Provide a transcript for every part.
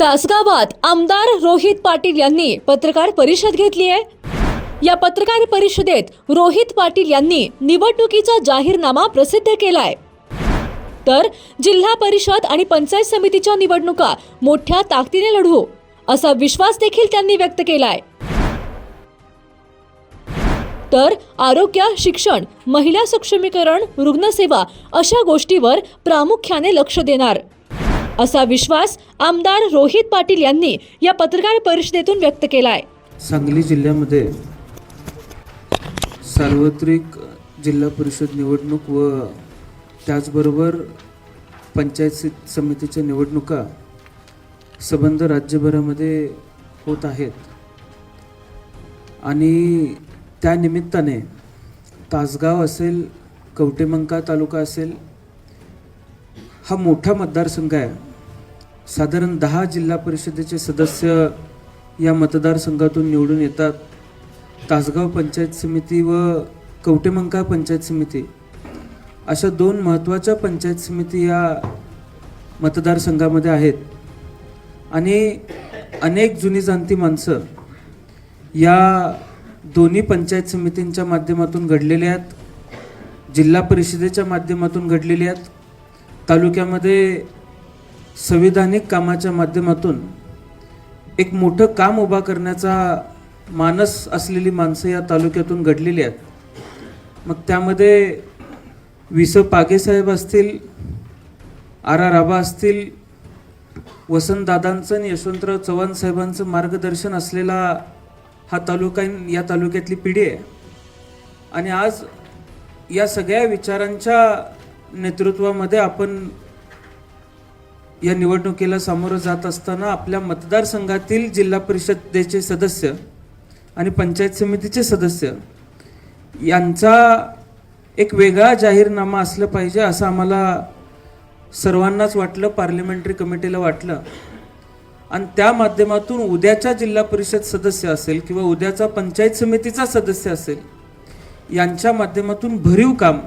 तासगावात आमदार रोहित पाटील यांनी पत्रकार परिषद घेतली आहे. या पत्रकार परिषदेत रोहित पाटील यांनी निवडणुकीचा जाहीरनामा प्रसिद्ध केलाय. तर जिल्हा परिषद आणि पंचायत समितीच्या निवडणुका मोठ्या ताकदीने लढवू असा विश्वास देखील त्यांनी व्यक्त केलाय. तर आरोग्य शिक्षण महिला सक्षमीकरण रुग्णसेवा अशा गोष्टीवर प्रामुख्याने लक्ष देणार. असा विश्वास आमदार रोहित पाटील यांनी या पत्रकार परिषदेतून व्यक्त केला आहे सांगली जिल्ह्यामध्ये सार्वत्रिक जिल्हा परिषद निवडणूक व त्याचबरोबर पंचायत समितीच्या निवडणुका संबंध राज्यभरामध्ये होत आहेत. आणि त्या निमित्ताने तासगाव असेल कवटेमंका तालुका असेल हा मोठा मतदारसंघ आहे. साधारण दहा जिल्हा परिषदेचे सदस्य या मतदारसंघातून निवडून येतात. तासगाव पंचायत समिती व कवटेमंका पंचायत समिती. अशा दोन महत्त्वाच्या पंचायत समिती या मतदारसंघामध्ये आहेत. आणि अनेक जुनी जाणती माणसं या दोन्ही पंचायत समितींच्या माध्यमातून घडलेले आहेत. जिल्हा परिषदेच्या माध्यमातून घडलेल्या आहेत. तालुक्यामध्ये संविधानिक कामाच्या माध्यमातून एक मोठं काम उभा करण्याचा मानस असलेली माणसं या तालुक्यातून घडलेली आहेत. मग त्यामध्ये विस पागेसाहेब असतील आर आर आबा असतील वसंतदादांचं आणि यशवंतराव चव्हाण साहेबांचं मार्गदर्शन असलेला हा तालुका या तालुक्यातली पिढी आहे. आणि आज या सगळ्या विचारांच्या नेतृत्वामध्ये आपण या निवडणुकीला सामोरं जात असताना आपल्या मतदारसंघातील जिल्हा परिषदेचे सदस्य आणि पंचायत समितीचे सदस्य यांचा एक वेगळा जाहीरनामा असलं पाहिजे असं आम्हाला सर्वांनाच वाटलं पार्लिमेंटरी कमिटीला वाटलं. आणि त्या माध्यमातून उद्याच्या जिल्हा परिषद सदस्य असेल किंवा उद्याचा पंचायत समितीचा सदस्य असेल यांच्या माध्यमातून भरीव काम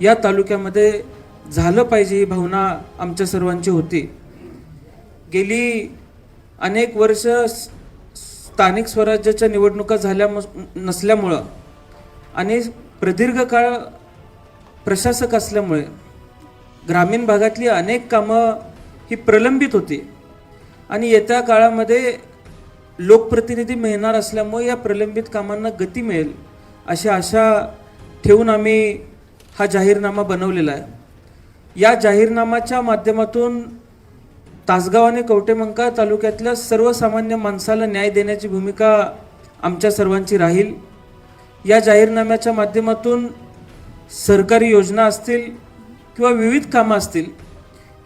या तालुक्यामध्ये झालं पाहिजे ही भावना आमच्या सर्वांची होती. गेली अनेक वर्ष स्थानिक स्वराज्याच्या निवडणुका झाल्या नसल्यामुळं आणि प्रदीर्घ काळ प्रशासक असल्यामुळे ग्रामीण भागातली अनेक कामं ही प्रलंबित होती. आणि येत्या काळामध्ये लोकप्रतिनिधी मिळणार असल्यामुळे या प्रलंबित कामांना गती मिळेल अशी आशा ठेवून आम्ही हा जाहीरनामा बनवलेला आहे. या जाहीरनामाच्या माध्यमातून तासगाव आणि कवटेमंका तालुक्यातल्या सर्वसामान्य माणसाला न्याय देण्याची भूमिका आमच्या सर्वांची राहील. या जाहीरनाम्याच्या माध्यमातून सरकारी योजना असतील किंवा विविध कामं असतील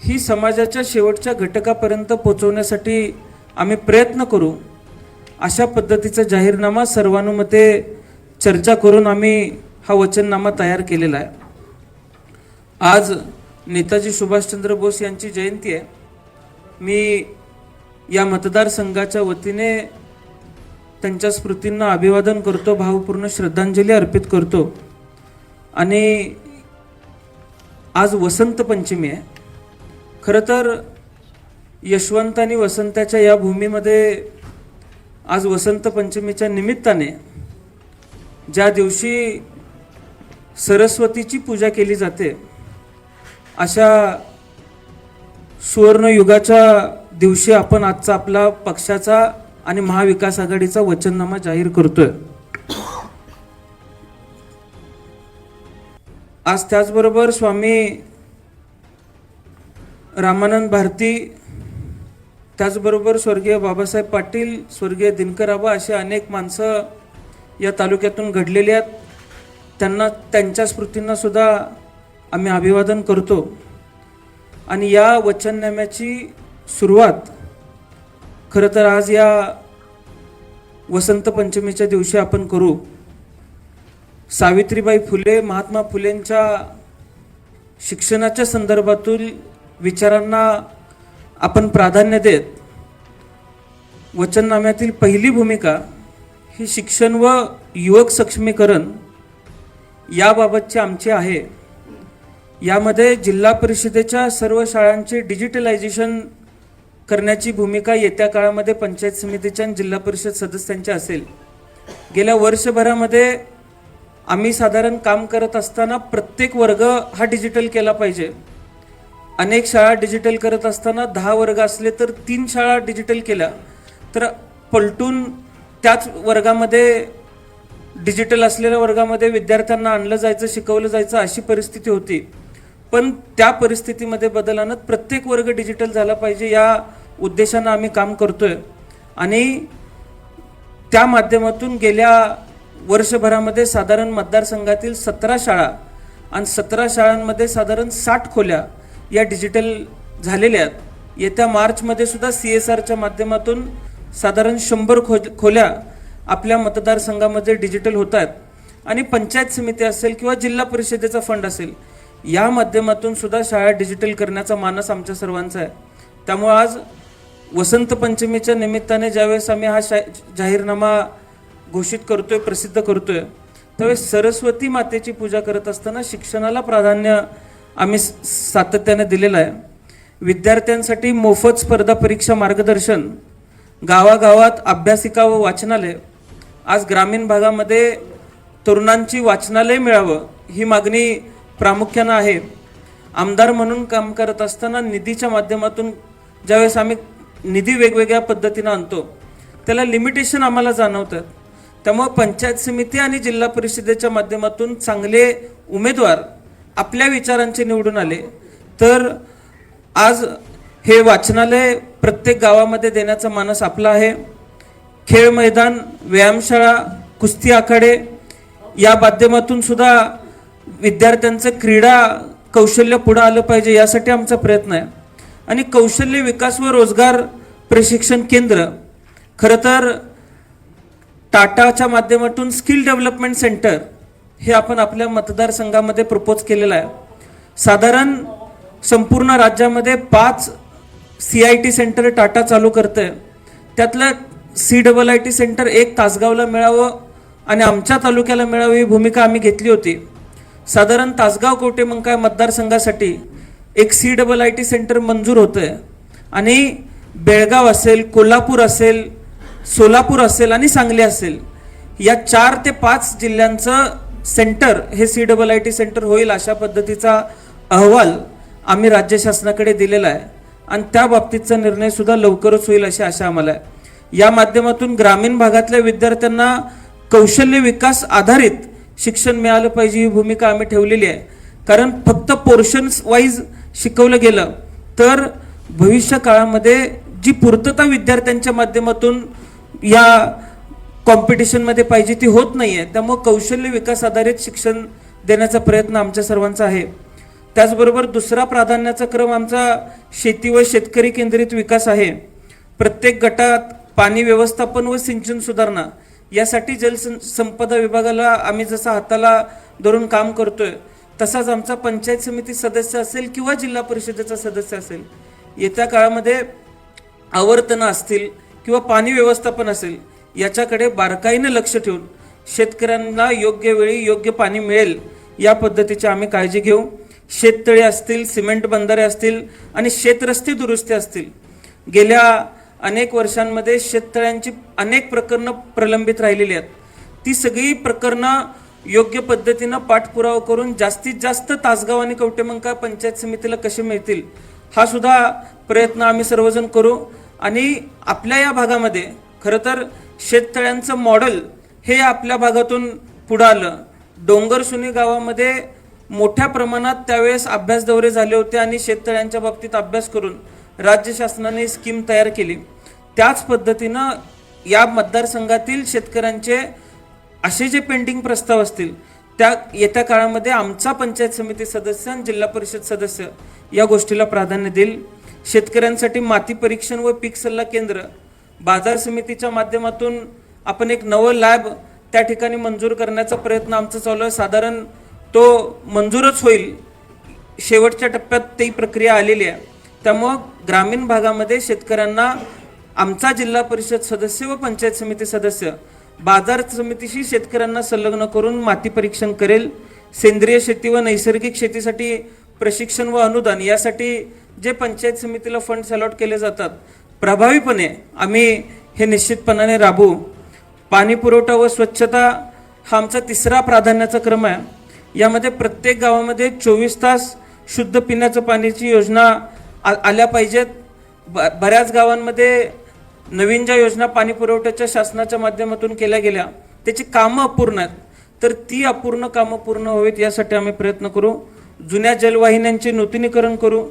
ही समाजाच्या शेवटच्या घटकापर्यंत पोचवण्यासाठी आम्ही प्रयत्न करू. अशा पद्धतीचा जाहीरनामा सर्वानुमते चर्चा करून आम्ही हा वचननामा तयार केलेला आहे. आज नेताजी सुभाषचंद्र बोस यांची जयंती आहे. मी या मतदारसंघाच्या वतीने त्यांच्या स्मृतींना अभिवादन करतो भावपूर्ण श्रद्धांजली अर्पित करतो. आणि आज वसंत पंचमी आहे. खरं तर यशवंत आणि वसंताच्या या भूमीमध्ये आज वसंत पंचमीच्या निमित्ताने ज्या दिवशी सरस्वतीची पूजा केली जाते अशा सुवर्णयुगाच्या दिवशी आपण आजचा आपला पक्षाचा आणि महाविकास आघाडीचा वचननामा जाहीर करतोय. आज त्याचबरोबर स्वामी रामानंद भारती त्याचबरोबर स्वर्गीय बाबासाहेब पाटील स्वर्गीय दिनकर आबा असे अनेक माणसं या तालुक्यातून घडलेली आहेत. त्यांना त्यांच्या स्मृतींना सुद्धा आम्ही अभिवादन करतो. आणि या वचननाम्याची सुरुवात खरं तर आज या वसंत पंचमीच्या दिवशी आपण करू. सावित्रीबाई फुले महात्मा फुलेंच्या शिक्षणाच्या संदर्भातील विचारांना आपण प्राधान्य देत वचननाम्यातील पहिली भूमिका ही शिक्षण व युवक सक्षमीकरण याबाबतची आमची आहे. यामध्ये जिल्हा परिषदेच्या सर्व शाळांचे डिजिटलायझेशन करण्याची भूमिका येत्या काळामध्ये पंचायत समितीच्या आणि जिल्हा परिषद सदस्यांची असेल. गेल्या वर्षभरामध्ये आम्ही साधारण काम करत असताना प्रत्येक वर्ग हा डिजिटल केला पाहिजे. अनेक शाळा डिजिटल करत असताना दहा वर्ग असले तर तीन शाळा डिजिटल केल्या. तर पलटून त्याच वर्गामध्ये डिजिटल असलेल्या वर्गामध्ये विद्यार्थ्यांना आणलं जायचं शिकवलं जायचं अशी परिस्थिती होती. पण त्या परिस्थितीमध्ये बदल आणत प्रत्येक वर्ग डिजिटल झाला पाहिजे या उद्देशानं आम्ही काम करतोय. आणि त्या माध्यमातून गेल्या वर्षभरामध्ये साधारण मतदारसंघातील सतरा शाळा आणि सतरा शाळांमध्ये साधारण साठ खोल्या या डिजिटल झालेल्या आहेत. येत्या मार्चमध्ये सुद्धा सी एस आरच्या माध्यमातून साधारण शंभर खो खोल्या आपल्या मतदारसंघामध्ये डिजिटल होत आहेत. आणि पंचायत समिती असेल किंवा जिल्हा परिषदेचा फंड असेल या माध्यमातून सुद्धा शाळा डिजिटल करण्याचा मानस आमच्या सर्वांचा आहे. त्यामुळं आज वसंत पंचमीच्या निमित्ताने ज्यावेळेस आम्ही हा शा जाहीरनामा घोषित करतोय प्रसिद्ध करतोय त्यावेळेस सरस्वती मातेची पूजा करत असताना शिक्षणाला प्राधान्य आम्ही सातत्याने दिलेलं आहे. विद्यार्थ्यांसाठी मोफत स्पर्धा परीक्षा मार्गदर्शन गावागावात अभ्यासिका व वाचनालय आज ग्रामीण भागामध्ये तरुणांची वाचनालय मिळावं ही मागणी प्रामुख्यानं आहे. आमदार म्हणून काम करत असताना निधीच्या माध्यमातून ज्यावेळेस आम्ही निधी वेगवेगळ्या पद्धतीनं आणतो त्याला लिमिटेशन आम्हाला जाणवतात त्यामुळे पंचायत समिती आणि जिल्हा परिषदेच्या माध्यमातून चांगले उमेदवार आपल्या विचारांचे निवडून आले. तर आज हे वाचनालय प्रत्येक गावामध्ये देण्याचा मानस आपला आहे. खेळ मैदान व्यायामशाळा कुस्ती आखाडे या माध्यमातून सुद्धा विद्यार्थ्यांचं क्रीडा कौशल्य पुढं आलं पाहिजे यासाठी आमचा प्रयत्न आहे. आणि कौशल्य विकास व रोजगार प्रशिक्षण केंद्र खरं तर टाटाच्या माध्यमातून स्किल डेव्हलपमेंट सेंटर हे आपण आपल्या मतदारसंघामध्ये प्रपोज केलेलं आहे. साधारण संपूर्ण राज्यामध्ये पाच C I T centre Tata चालू करते त्यातलं C double I T centre एक तासगावला मिळावं आणि आमच्या तालुक्याला मिळावं ही भूमिका आम्ही घेतली होती. साधारण तासगाव कोटे मंकाय मतदारसंघासाठी एक C double I T centre मंजूर होतंय. आणि बेळगाव असेल कोल्हापूर असेल सोलापूर असेल आणि सांगली असेल या चार ते पाच जिल्ह्यांचं सेंटर हे C double I T centre होईल अशा पद्धतीचा अहवाल आम्ही राज्य शासनाकडे दिलेला आहे. आणि त्या बाबतीतचा निर्णयसुद्धा लवकरच होईल अशी आशा आम्हाला आहे. या माध्यमातून ग्रामीण भागातल्या विद्यार्थ्यांना कौशल्य विकास आधारित शिक्षण मिळालं पाहिजे ही भूमिका आम्ही ठेवलेली आहे. कारण फक्त पोर्शन्स वाईज शिकवलं गेलं तर भविष्य काळामध्ये जी पूर्तता विद्यार्थ्यांच्या माध्यमातून या कॉम्पिटिशनमध्ये पाहिजे ती होत नाही आहे त्यामुळं कौशल्य विकास आधारित शिक्षण देण्याचा प्रयत्न आमच्या सर्वांचा आहे. त्याचबरोबर दुसरा प्राधान्याचा क्रम आमचा शेती व शेतकरी केंद्रित विकास आहे. प्रत्येक गटात पाणी व्यवस्थापन व सिंचन सुधारणा यासाठी जलसंपदा विभागाला आम्ही जसं हाताला धरून काम करतोय तसाच आमचा पंचायत समिती सदस्य असेल किंवा जिल्हा परिषदेचा सदस्य असेल येत्या काळामध्ये आवर्तनं असतील किंवा पाणी व्यवस्थापन असेल याच्याकडे बारकाईनं लक्ष ठेवून शेतकऱ्यांना योग्य वेळी योग्य पाणी मिळेल या पद्धतीची आम्ही काळजी घेऊ. शेततळे असतील सिमेंट बंधारे असतील आणि शेतरस्ते दुरुस्ती असतील गेल्या अनेक वर्षांमध्ये शेततळ्यांची अनेक प्रकरणं प्रलंबित राहिलेली आहेत. ती सगळी प्रकरणं योग्य पद्धतीनं पाठपुरावा करून जास्तीत जास्त तासगाव आणि कवटेमंका पंचायत समितीला कसे मिळतील हा सुद्धा प्रयत्न आम्ही सर्वजण करू. आणि आपल्या या भागामध्ये खरं तर शेततळ्यांचं मॉडेल हे आपल्या भागातून पुढं आलं. डोंगरसुनी गावामध्ये मोठ्या प्रमाणात त्यावेळेस अभ्यास दौरे झाले होते आणि शेततळ्यांच्या बाबतीत अभ्यास करून राज्य शासनाने स्कीम तयार केली. त्याच पद्धतीनं या मतदारसंघातील शेतकऱ्यांचे असे जे पेंडिंग प्रस्ताव असतील त्या येत्या काळामध्ये आमचा पंचायत समिती सदस्य आणि जिल्हा परिषद सदस्य या गोष्टीला प्राधान्य देईल. शेतकऱ्यांसाठी माती परीक्षण व पीक सल्ला केंद्र बाजार समितीच्या माध्यमातून आपण एक नवं लॅब त्या ठिकाणी मंजूर करण्याचा प्रयत्न आमचा चालू आहे. साधारण तो मंजूरच होईल. शेवटच्या टप्प्यात ती प्रक्रिया आलेली आहे. त्यामुळं ग्रामीण भागामध्ये शेतकऱ्यांना आमचा जिल्हा परिषद सदस्य व पंचायत समिती सदस्य बाजार समितीशी शेतकऱ्यांना संलग्न करून माती परीक्षण करेल. सेंद्रिय शेती व नैसर्गिक शेतीसाठी प्रशिक्षण व अनुदान यासाठी जे पंचायत समितीला फंड्स अलॉट केले जातात प्रभावीपणे आम्ही हे निश्चितपणाने राबवू. पाणी पुरवठा व स्वच्छता हा आमचा तिसरा प्राधान्याचा क्रम आहे. यामध्ये प्रत्येक गावामध्ये चोवीस तास शुद्ध पिण्याचं पाण्याची योजना आ- आल्या पाहिजेत. ब बऱ्याच गावांमध्ये नवीन ज्या योजना पाणी पुरवठ्याच्या शासनाच्या माध्यमातून केल्या गेल्या त्याची कामं अपूर्ण आहेत. तर ती अपूर्ण कामं पूर्ण व्हावीत यासाठी आम्ही प्रयत्न करू. जुन्या जलवाहिन्यांचे नूतनीकरण करू.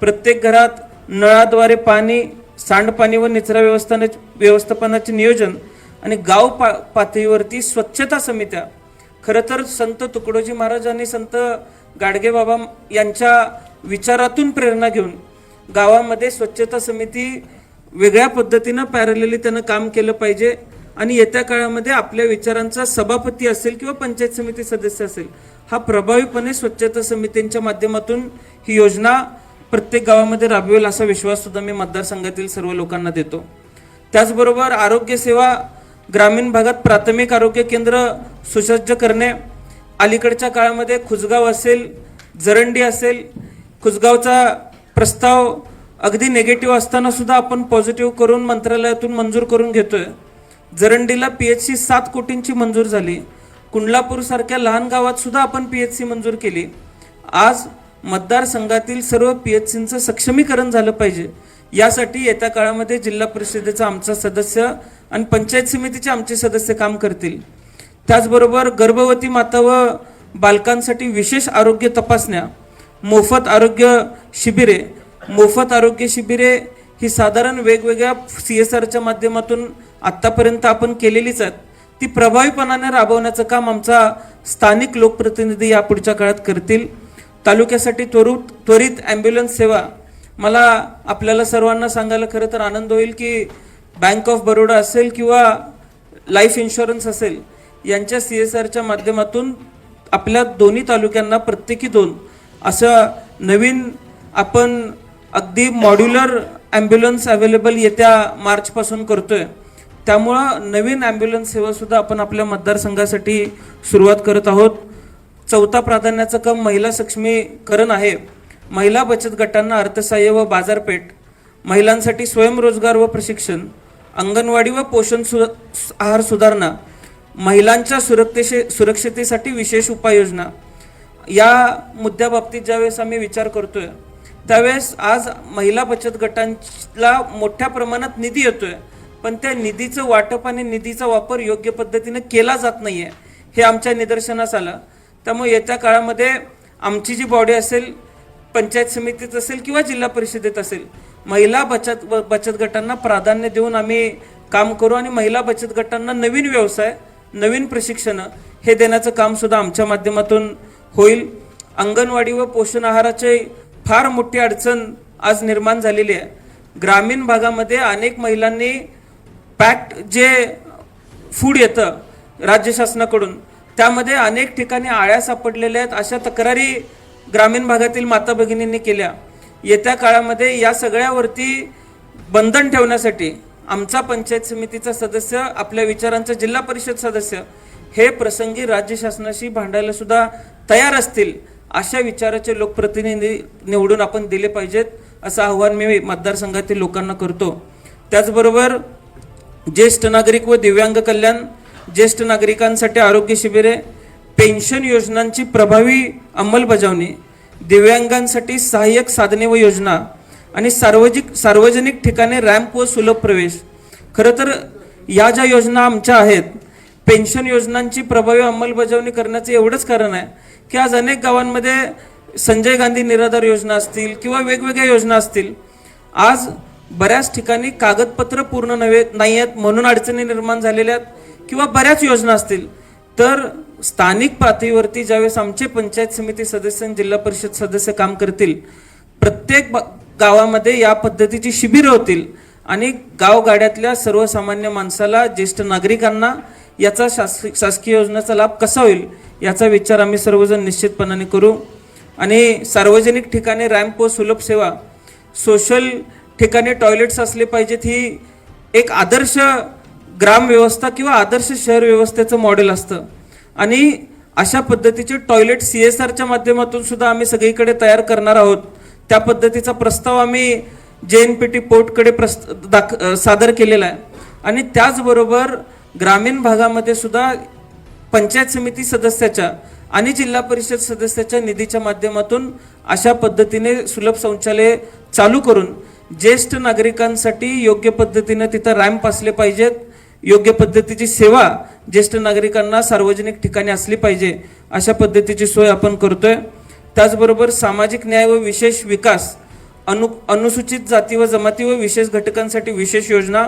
प्रत्येक घरात नळाद्वारे पाणी सांडपाणी व निचरा व्यवस्थाने व्यवस्थापनाचे नियोजन आणि गाव पा पातळीवरती स्वच्छता समित्या. खरं तर संत तुकडोजी महाराज आणि संत गाडगेबाबा यांच्या विचारातून प्रेरणा घेऊन गावामध्ये स्वच्छता समिती वेगळ्या पद्धतीनं पॅरलेली त्यानं काम केलं पाहिजे. आणि येत्या काळामध्ये आपल्या विचारांचा सभापती असेल किंवा पंचायत समिती सदस्य असेल हा प्रभावीपणे स्वच्छता समितींच्या माध्यमातून ही योजना प्रत्येक गावामध्ये राबवेल असा विश्वास सुद्धा मी मतदारसंघातील सर्व लोकांना देतो. त्याचबरोबर आरोग्यसेवा ग्रामीण भागात प्राथमिक आरोग्य केंद्र सुसज्ज करणे अलीकडच्या काळामध्ये खुजगाव असेल जरंडी असेल खुजगावचा प्रस्ताव अगदी निगेटिव्ह असताना सुद्धा आपण पॉझिटिव्ह करून मंत्रालयातून मंजूर करून घेतोय. जरंडीला पी एच सी सात कोटींची मंजूर झाली. कुंडलापूर सारख्या लहान गावात सुद्धा आपण पी एच सी मंजूर केली. आज मतदारसंघातील सर्व पी एच सींचं सक्षमीकरण झालं पाहिजे. यासाठी येत्या काळामध्ये जिल्हा परिषदेचा आमचा सदस्य आणि पंचायत समितीचे आमचे सदस्य काम करतील. त्याचबरोबर गर्भवती माता व बालकांसाठी विशेष आरोग्य तपासण्या. मोफत आरोग्य शिबिरे. मोफत आरोग्य शिबिरे ही साधारण वेगवेगळ्या सी एस आरच्या माध्यमातून आत्तापर्यंत आपण केलेलीच आहेत. ती प्रभावीपणाने राबवण्याचं काम आमचा स्थानिक लोकप्रतिनिधी या पुढच्या काळात करतील. तालुक्यासाठी त्वरित त्वरित ॲम्ब्युलन्स सेवा. मला आपल्याला सर्वांना सांगायला खरं तर आनंद होईल की बँक ऑफ बरोडा असेल किंवा लाईफ इन्शुरन्स असेल यांच्या सी एस आरच्या माध्यमातून आपल्या दोन्ही तालुक्यांना प्रत्येकी दोन असं नवीन आपण अगदी मॉड्युलर ॲम्ब्युलन्स अवेलेबल येत्या मार्चपासून करतो आहे त्यामुळं नवीन ॲम्ब्युलन्स सेवासुद्धा आपण आपल्या मतदारसंघासाठी सुरुवात करत आहोत. चौथा प्राधान्याचं काम महिला सक्षमीकरण आहे. महिला बचत गटांना अर्थसहाय्य व बाजारपेठ महिलांसाठी स्वयंरोजगार व प्रशिक्षण अंगणवाडी व पोषण सु आहार सुधारणा महिलांच्या सुरक्षे सुरक्षतेसाठी विशेष उपाययोजना या मुद्द्याबाबतीत ज्यावेळेस आम्ही विचार करतोय त्यावेळेस आज महिला बचत गटांना मोठ्या प्रमाणात निधी येतोय पण त्या निधीचं वाटप आणि निधीचा वापर योग्य पद्धतीने केला जात नाहीये हे आमच्या निदर्शनास आलं. त्यामुळे येत्या काळामध्ये आमची जी बॉडी असेल पंचायत समितीत असेल किंवा जिल्हा परिषदेत असेल महिला बचत व बचत गटांना प्राधान्य देऊन आम्ही काम करू आणि महिला बचत गटांना नवीन व्यवसाय नवीन प्रशिक्षणं हे देण्याचं काम सुद्धा आमच्या माध्यमातून होईल. अंगणवाडी व पोषण आहाराचे फार मोठी अडचण आज निर्माण झालेली आहे. ग्रामीण भागामध्ये अनेक महिलांनी पॅक्ट जे फूड येतं राज्य शासनाकडून त्यामध्ये अनेक ठिकाणी आळ्या सापडलेल्या आहेत. अशा तक्रारी ग्रामीण भागातील माता भगिनींनी केल्या. येत्या काळामध्ये या सगळ्यावरती बंधन ठेवण्यासाठी आमचा पंचायत समितीचा सदस्य आपल्या विचारांचा जिल्हा परिषद सदस्य हे प्रसंगी राज्य शासनाशी भांडायला सुद्धा तयार असतील अशा विचाराचे लोकप्रतिनिधी निवडून आपण दिले पाहिजेत असं आव्हान मी मतदारसंघातील लोकांना करतो. त्याचबरोबर ज्येष्ठ नागरिक व दिव्यांग कल्याण ज्येष्ठ नागरिकांसाठी आरोग्य शिबिरे पेन्शन योजनांची प्रभावी अंमलबजावणी दिव्यांगांसाठी सहाय्यक साधने व योजना आणि सार्वजनिक सार्वजनिक ठिकाणी रॅम्प व सुलभ प्रवेश. खरं तर या ज्या योजना आमच्या आहेत पेन्शन योजनांची प्रभावी अंमलबजावणी करण्याचं एवढंच कारण आहे की आज अनेक गावांमध्ये संजय गांधी निराधार योजना असतील किंवा वेगवेगळ्या योजना असतील आज बऱ्याच ठिकाणी कागदपत्र पूर्ण नव्हे नाही आहेत म्हणून अडचणी निर्माण झालेल्या आहेत किंवा बऱ्याच योजना असतील. तर स्थानिक पातळीवरती ज्यावेळेस आमचे पंचायत समिती सदस्य आणि जिल्हा परिषद सदस्य काम करतील प्रत्येक ब- गावामध्ये या पद्धतीची शिबिरं होतील आणि गावगाड्यातल्या सर्वसामान्य माणसाला ज्येष्ठ नागरिकांना याचा शासकी शासकीय योजनेचा लाभ कसा होईल याचा विचार आम्ही सर्वजण निश्चितपणाने करू. आणि सार्वजनिक ठिकाणी रॅम्प व सुलभ सेवा सोशल ठिकाणी टॉयलेट्स असले पाहिजेत ही एक आदर्श ग्रामव्यवस्था किंवा आदर्श शहर व्यवस्थेचं मॉडेल असतं. आणि अशा पद्धतीचे टॉयलेट सी एस आरच्या माध्यमातून सुद्धा आम्ही सगळीकडे तयार करणार आहोत. त्या पद्धतीचा प्रस्ताव आम्ही जे एन पी टी पोर्टकडे प्रस्त दाख सादर केलेला आहे. आणि त्याचबरोबर ग्रामीण भागामध्ये सुद्धा पंचायत समिती सदस्याच्या आणि जिल्हा परिषद सदस्याच्या निधीच्या माध्यमातून अशा पद्धतीने सुलभ शौचालय चालू करून ज्येष्ठ नागरिकांसाठी योग्य पद्धतीनं तिथं रॅम्प असले पाहिजेत. योग्य पद्धतीची सेवा ज्येष्ठ नागरिकांना सार्वजनिक ठिकाणी असली पाहिजे अशा पद्धतीची सोय आपण करतोय. त्याचबरोबर सामाजिक न्याय व विशेष विकास अनु अनुसूचित जाती व जमाती व विशेष घटकांसाठी विशेष योजना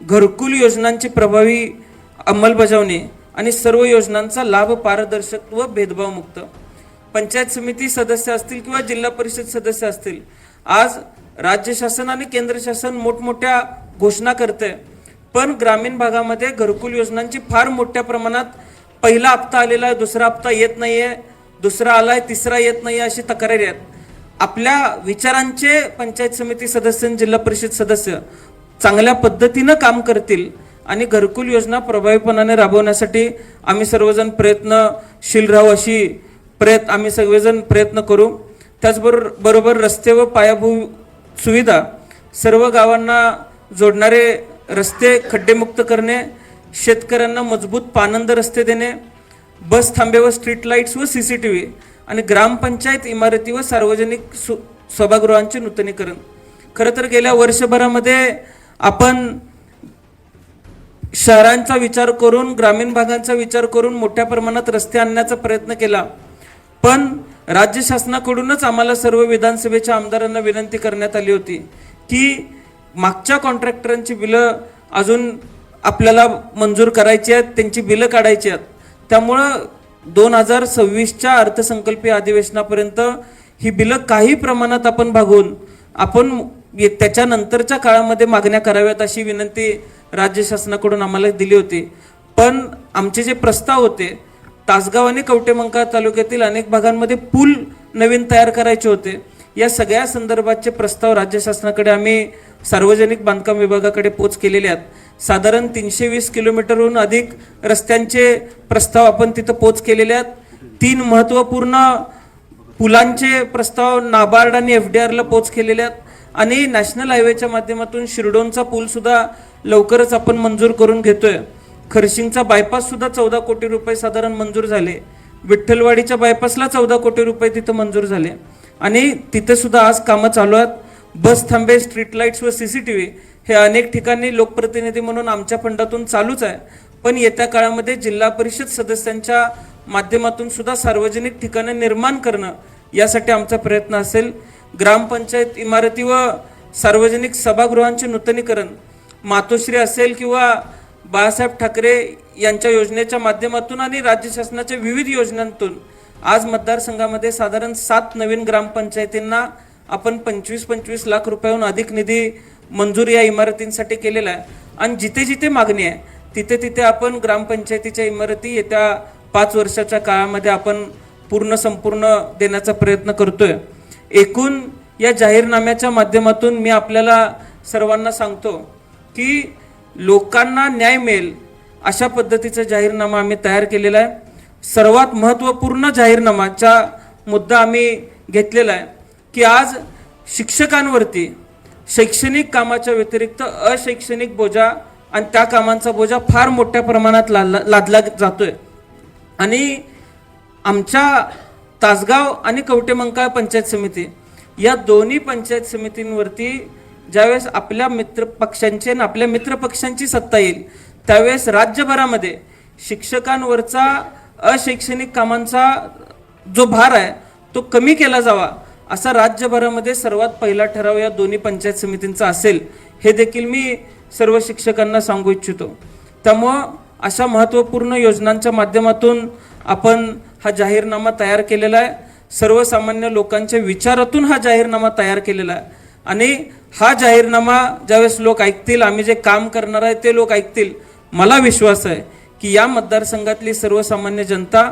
घरकुल योजनांची प्रभावी अंमलबजावणी आणि सर्व योजनांचा लाभ पारदर्शक व भेदभावमुक्त. पंचायत समिती सदस्य असतील किंवा जिल्हा परिषद सदस्य असतील आज राज्य शासन आणि केंद्र शासन मोठमोठ्या घोषणा करते पण ग्रामीण भागामध्ये घरकुल योजनांची फार मोठ्या प्रमाणात पहिला हप्ता आलेला आहे दुसरा हप्ता येत नाही आहे दुसरा आला आहे तिसरा येत नाहीये अशी तक्रारी आहेत. आपल्या विचारांचे पंचायत समिती सदस्य आणि जिल्हा परिषद सदस्य चांगल्या पद्धतीनं काम करतील आणि घरकुल योजना प्रभावीपणाने राबवण्यासाठी आम्ही सर्वजण प्रयत्नशील राहू अशी प्रयत्न आम्ही सगळेजण प्रयत्न करू. त्याचबरोबर बरोबर रस्ते व पायाभूत सुविधा सर्व गावांना जोडणारे रस्ते खड्डेमुक्त करणे शेतकऱ्यांना मजबूत पानंद रस्ते देणे बस थांबे व स्ट्रीट लाईट्स व सी सी टी व्ही आणि ग्रामपंचायत इमारती व सार्वजनिक सु सभागृहांचे नूतनीकरण. खरं तर गेल्या वर्षभरामध्ये आपण शहरांचा विचार करून ग्रामीण भागांचा विचार करून मोठ्या प्रमाणात रस्ते आणण्याचा प्रयत्न केला. पण राज्य शासनाकडूनच आम्हाला सर्व विधानसभेच्या आमदारांना विनंती करण्यात आली होती की मागच्या कॉन्ट्रॅक्टरांची बिलं अजून आपल्याला मंजूर करायची आहेत त्यांची बिलं काढायची आहेत. त्यामुळं दोन हजार सव्वीसच्या अर्थसंकल्पीय अधिवेशनापर्यंत ही बिलं काही प्रमाणात आपण भागून आपण त्याच्यानंतरच्या काळामध्ये मागण्या कराव्यात अशी विनंती राज्य शासनाकडून आम्हाला दिली होती. पण आमचे जे प्रस्ताव होते तासगाव आणि कवटेमंका तालुक्यातील अनेक भागांमध्ये पूल नवीन तयार करायचे होते. या सगळ्या संदर्भाचे प्रस्ताव राज्य शासनाकडे आम्ही सार्वजनिक बांधकाम विभागाकडे पोच केलेले आहेत. साधारण तीनशे वीस किलोमीटरहून अधिक रस्त्यांचे प्रस्ताव आपण तिथं पोच केलेले आहेत. तीन महत्त्वपूर्ण पुलांचे प्रस्ताव नाबार्ड आणि एफ डी आरला पोच केलेले आहेत. आणि नॅशनल हायवेच्या माध्यमातून शिरडोनचा पूलसुद्धा लवकरच आपण मंजूर करून घेतोय. खरशिंगचा बायपाससुद्धा चौदा कोटी रुपये साधारण मंजूर झाले. विठ्ठलवाडीच्या बायपासला चौदा कोटी रुपये तिथं मंजूर झाले. आणि तिथेसुद्धा आज कामं चालू आहेत. बस थांबे स्ट्रीट लाईट्स व सी सी टी व्ही हे अनेक ठिकाणी लोकप्रतिनिधी म्हणून आमच्या फंडातून चालूच आहे. पण येत्या काळामध्ये जिल्हा परिषद सदस्यांच्या माध्यमातून सुद्धा सार्वजनिक ठिकाणे निर्माण करणं यासाठी आमचा प्रयत्न असेल. ग्रामपंचायत इमारती व सार्वजनिक सभागृहांचे नूतनीकरण. मातोश्री असेल किंवा बाळासाहेब ठाकरे यांच्या योजनेच्या माध्यमातून आणि राज्य शासनाच्या विविध योजनांतून आज मतदारसंघामध्ये साधारण सात नवीन ग्रामपंचायतींना आपण पंचवीस पंचवीस लाख रुपयाहून अधिक निधी मंजूर या इमारतींसाठी केलेला आहे. आणि जिथे जिथे मागणी आहे तिथे तिथे आपण ग्रामपंचायतीच्या इमारती येत्या पाच वर्षाच्या काळामध्ये आपण पूर्ण संपूर्ण देण्याचा प्रयत्न करतोय. एकूण या जाहीरनाम्याच्या माध्यमातून मी आपल्याला सर्वांना सांगतो की लोकांना न्याय मिळेल अशा पद्धतीचा जाहीरनामा आम्ही तयार केलेला आहे. सर्वात महत्त्वपूर्ण जाहीरनामाचा मुद्दा आम्ही घेतलेला आहे की आज शिक्षकांवरती शैक्षणिक कामाच्या व्यतिरिक्त अशैक्षणिक बोजा आणि त्या कामांचा बोजा फार मोठ्या प्रमाणात लादला लादला जातोय. आणि आमच्या तासगाव आणि कवटेमंकाळ पंचायत समिती. या दोन्ही पंचायत समितींवरती ज्यावेळेस आपल्या मित्र पक्षांची आणि आपल्या मित्र पक्षांची सत्ता येईल त्यावेळेस राज्यभरामध्ये शिक्षकांवरचा अशैक्षणिक कामांचा जो भार आहे तो कमी केला जावा असा राज्यभरामध्ये सर्वात पहिला ठराव या दोन्ही पंचायत समितींचा असेल हे देखील मी सर्व शिक्षकांना सांगू इच्छितो. त्यामुळं अशा महत्त्वपूर्ण योजनांच्या माध्यमातून आपण हा जाहीरनामा तयार केलेला आहे. सर्वसामान्य लोकांच्या विचारातून हा जाहीरनामा तयार केलेला आहे. आणि हा जाहीरनामा ज्यावेळेस लोक ऐकतील आम्ही जे काम करणार आहे ते लोक ऐकतील. मला विश्वास आहे की या मतदारसंघातली सर्वसामान्य जनता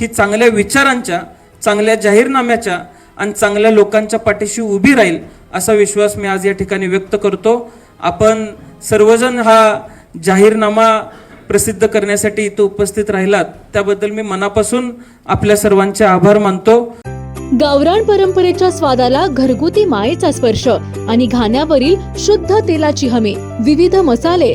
ही चांगल्या विचारांच्या चांगल्या जाहीरनाम्याच्या आणि चांगल्या लोकांच्या पाठीशी उभी राहील असा विश्वास मी आज या ठिकाणी व्यक्त करतो. आपण सर्वजण हा जाहीरनामा प्रसिद्ध करण्यासाठी इथं उपस्थित राहिलात. त्याबद्दल मी मनापासून आपल्या सर्वांचे आभार मानतो. गावरान परंपरेच्या स्वादाला घरगुती मायेचा स्पर्श आणि घाण्यावरील शुद्ध तेलाची हमी विविध मसाले.